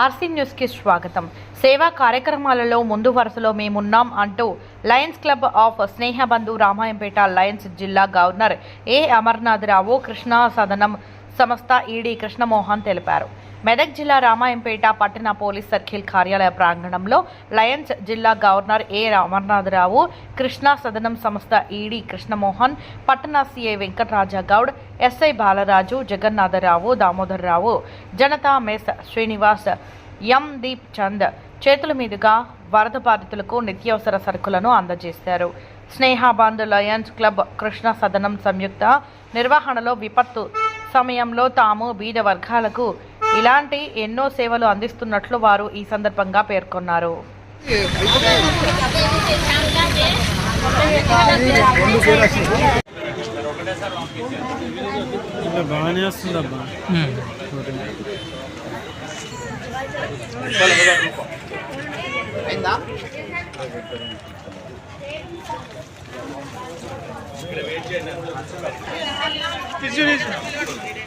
RC న్యూస్కి స్వాగతం. సేవా కార్యక్రమాలలో ముందు వరుసలో మేమున్నాం అంటూ lions club of Snehabandhu Ramayampet lions జిల్లా గవర్నర్ ఏ అమర్నాథ్ రావు కృష్ణా సదనం సంస్థ ఈడీ కృష్ణమోహన్ తెలిపారు. మెదక్ జిల్లా రామాయంపేట పట్టణ పోలీస్ సర్కిల్ కార్యాలయ ప్రాంగణంలో లయన్స్ జిల్లా గవర్నర్ ఏ అమర్నాథరావు కృష్ణా సదనం సంస్థ ఈడీ కృష్ణమోహన్ పట్టణ CI Venkataraja Goud SI Balaraju Jagannatharao Damodararao Janata mess Srinivas M Deep Chand చేతుల మీదుగా వరద బాధితులకు నిత్యావసర సరుకులను అందజేశారు. స్నేహాబాంద్ లయన్స్ క్లబ్ కృష్ణ సదనం సంయుక్త నిర్వహణలో విపత్తు సమయంలో తాము బీద వర్గాలకు ఇలాంటి ఎన్నో సేవలు అందిస్తున్నట్లు వారు ఈ సందర్భంగా పేర్కొన్నారు. ఇంకా బాగానే వస్తుందబ్బా.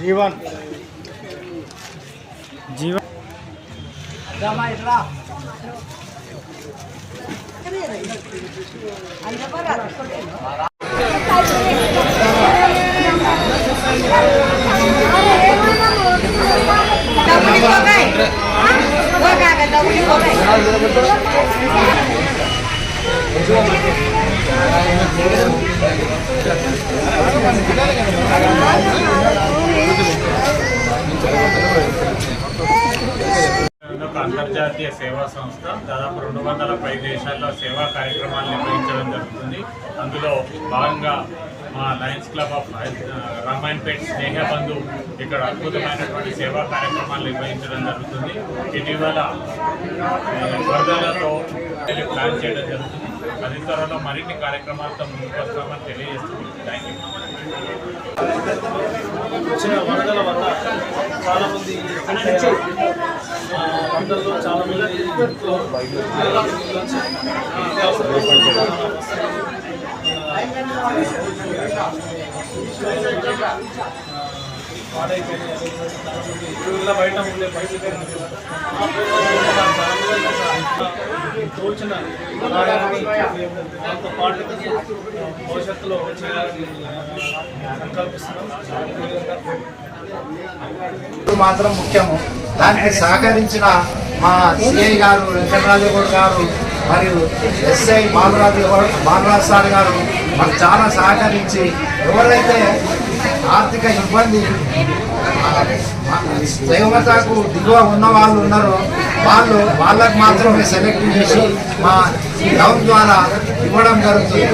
जीवन। जीवन। Thank you. అంతర్జాతీయ సేవా సంస్థ దాదాపు రెండు వందల పై దేశాల్లో సేవా కార్యక్రమాలు నిర్వహించడం జరుగుతుంది. అందులో భాగంగా మా lions club of Ramayanpet Snehabandhu ఇక్కడ అద్భుతమైనటువంటి సేవా కార్యక్రమాలు నిర్వహించడం జరుగుతుంది. ఇటీవల వరదలతో ప్లాన్ చేయడం జరుగుతుంది. అది త్వరలో మరిన్ని కార్యక్రమాలతో ముందుకు వస్తామని తెలియజేస్తుంది థ్యాంక్ యూ వచ్చిన వరదల వల్ల చాలా మంది ఆ, చాలా మంది ఇంట్లో నిత్యావసర పాడైపోయినాయి బయట ఉండే బయట తోచిన ఆదాయాన్ని దాంతో పాటు భవిష్యత్తులో చేయాలని సంకల్పిస్తున్నాం మాత్రం ముఖ్యము. దానికి సహకరించిన మా సిఐ గారు వెంకటరాజగౌడ్ గారు మరియు ఎస్ఐ బాలరాజు గౌడ్- బాలరాజు సార్ గారు మాకు చాలా సహకరించి ఎవరైతే ఆర్థిక ఇబ్బంది దైవతకు దిగువ ఉన్న వాళ్ళు ఉన్నారు వాళ్ళు వాళ్ళకు మాత్రమే సెలెక్ట్ చేసి మా డౌన్ ద్వారా ఇవ్వడం జరుగుతుంది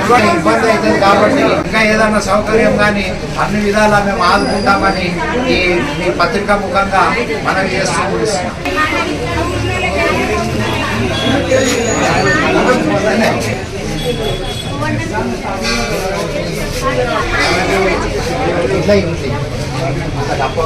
ఇవ్వడం ఇబ్బంది అవుతుంది కాబట్టి ఇంకా ఏదైనా సౌకర్యం కానీ అన్ని విధాలా మేము ఆదుకుంటామని ఈ మీ పత్రిక ముఖంగా మనం చేస్తూ ముగిస్తున్నాం. ఇట్లా ఇంటి అది అప్ప